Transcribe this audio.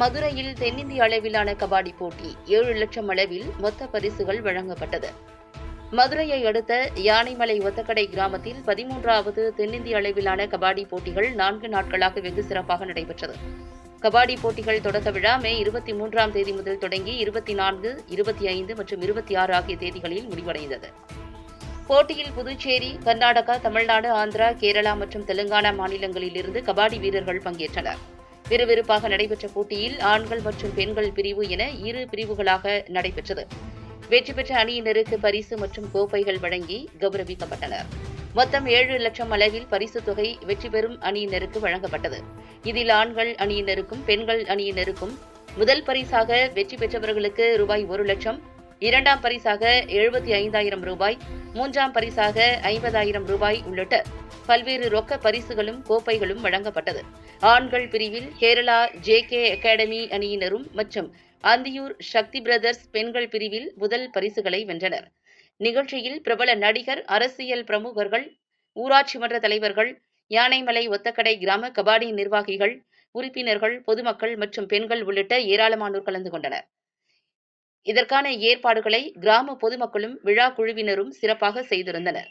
மதுரையில் தென்னிந்திய அளவிலான கபாடி போட்டி. ஏழு லட்சம் அளவில் மொத்த பரிசுகள் வழங்கப்பட்டது. மதுரையை அடுத்த யானைமலை ஒத்தக்கடை கிராமத்தில் பதிமூன்றாவது தென்னிந்திய அளவிலான கபாடி போட்டிகள் நான்கு நாட்களாக வெகு சிறப்பாக நடைபெற்றது. கபாடி போட்டிகள் தொடக்க விழா மே இருபத்தி மூன்றாம் தேதி முதல் தொடங்கி இருபத்தி நான்கு இருபத்தி ஐந்து மற்றும் இருபத்தி ஆறு ஆகிய தேதிகளில் முடிவடைந்தது. போட்டியில் புதுச்சேரி கர்நாடகா தமிழ்நாடு ஆந்திரா கேரளா மற்றும் தெலுங்கானா மாநிலங்களிலிருந்து கபாடி வீரர்கள் பங்கேற்றனர். விறுவிறுப்பாக நடைபெற்ற போட்டியில் ஆண்கள் மற்றும் பெண்கள் பிரிவு என இரு பிரிவுகளாக நடைபெற்றது. வெற்றி பெற்ற அணியினருக்கு பரிசு மற்றும் கோப்பைகள் வழங்கி கௌரவிக்கப்பட்டனர். மொத்தம் ஏழு லட்சம் அளவில் பரிசு தொகை வெற்றி பெறும் அணியினருக்கு வழங்கப்பட்டது. இதில் ஆண்கள் அணியினருக்கும் பெண்கள் அணியினருக்கும் முதல் பரிசாக வெற்றி பெற்றவர்களுக்கு ரூபாய் ஒரு லட்சம் இரண்டாம் பரிசாக எழுபத்தி ஐந்தாயிரம் ரூபாய் மூன்றாம் பரிசாக ஐம்பதாயிரம் ரூபாய் உள்ளிட்ட பல்வேறு ரொக்க பரிசுகளும் கோப்பைகளும் வழங்கப்பட்டது. ஆண்கள் பிரிவில் கேரளா ஜே கே அகாடமி அணியினரும் மற்றும் அந்தியூர் சக்தி பிரதர்ஸ் பெண்கள் பிரிவில் முதல் பரிசுகளை வென்றனர். நிகழ்ச்சியில் பிரபல நடிகர் அரசியல் பிரமுகர்கள் ஊராட்சி மன்ற தலைவர்கள் யானைமலை ஒத்தக்கடை கிராம கபாடி நிர்வாகிகள் உறுப்பினர்கள் பொதுமக்கள் மற்றும் பெண்கள் உள்ளிட்ட ஏராளமானோர் கலந்து கொண்டனர். இதற்கான ஏற்பாடுகளை கிராம பொதுமக்களும் விழா குழுவினரும் சிறப்பாக செய்திருந்தனர்.